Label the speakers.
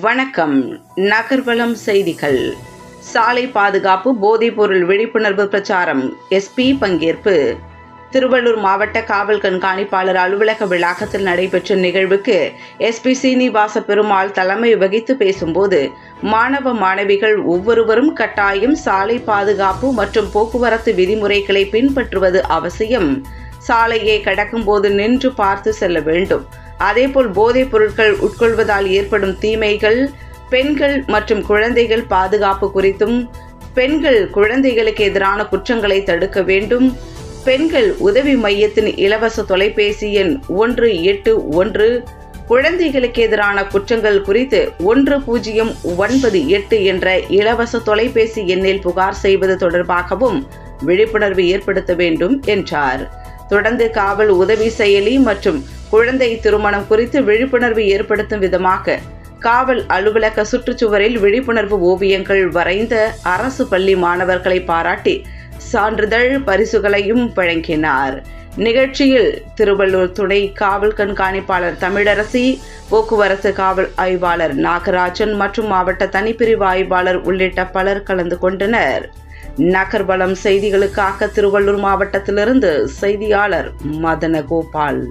Speaker 1: வணக்கம். நகர்வலம் செய்திகள். சாலை பாதுகாப்பு போதைப்பொருள் விழிப்புணர்வு பிரச்சாரம். எஸ்பி பங்கேற்பு. திருவள்ளூர் மாவட்ட காவல் கண்காணிப்பாளர் அலுவலக வளாகத்தில் நடைபெற்ற நிகழ்வுக்கு எஸ்பி சீனிவாச பெருமாள் தலைமை வகித்து பேசும்போது மாணவ மாணவிகள் ஒவ்வொருவரும் கட்டாயம் சாலை பாதுகாப்பு மற்றும் போக்குவரத்து விதிமுறைகளை பின்பற்றுவது அவசியம். சாலையை கடக்கும்போது நின்று பார்த்து செல்ல வேண்டும். அதேபோல் போதைப் பொருட்கள் உட்கொள்வதால் ஏற்படும் தீமைகள் பெண்கள் மற்றும் குழந்தைகள் பாதுகாப்பு குறித்தும் பெண்கள் குழந்தைகளுக்கு எதிரான குற்றங்களை தடுக்க வேண்டும். பெண்கள் உதவி மையத்தின் இலவச தொலைபேசி எண் ஒன்று எட்டு ஒன்று. குழந்தைகளுக்கு எதிரான குற்றங்கள் குறித்து ஒன்று பூஜ்ஜியம் ஒன்பது எட்டு என்ற இலவச தொலைபேசி எண்ணில் புகார் செய்வது தொடர்பாகவும் விழிப்புணர்வு ஏற்படுத்த வேண்டும் என்றார். தொடர்ந்து காவல் உதவி செயலி மற்றும் குழந்தை திருமணம் குறித்து விழிப்புணர்வு ஏற்படுத்தும் விதமாக காவல் அலுவலக சுற்றுச்சுவரில் விழிப்புணர்வு ஓவியங்கள் வரைந்த அரசு பள்ளி மாணவர்களை பாராட்டி சான்றிதழ் பரிசுகளையும் வழங்கினார். நிகழ்ச்சியில் திருவள்ளூர் துணை காவல் கண்காணிப்பாளர் தமிழரசி போக்குவரத்து காவல் ஆய்வாளர் நாகராஜன் மற்றும் மாவட்ட தனிப்பிரிவு ஆய்வாளர் உள்ளிட்ட பலர் கலந்து கொண்டனர். நகர்வளம் செய்திகளுக்காக திருவள்ளூர் மாவட்டத்திலிருந்து செய்தியாளர் மதனகோபால்.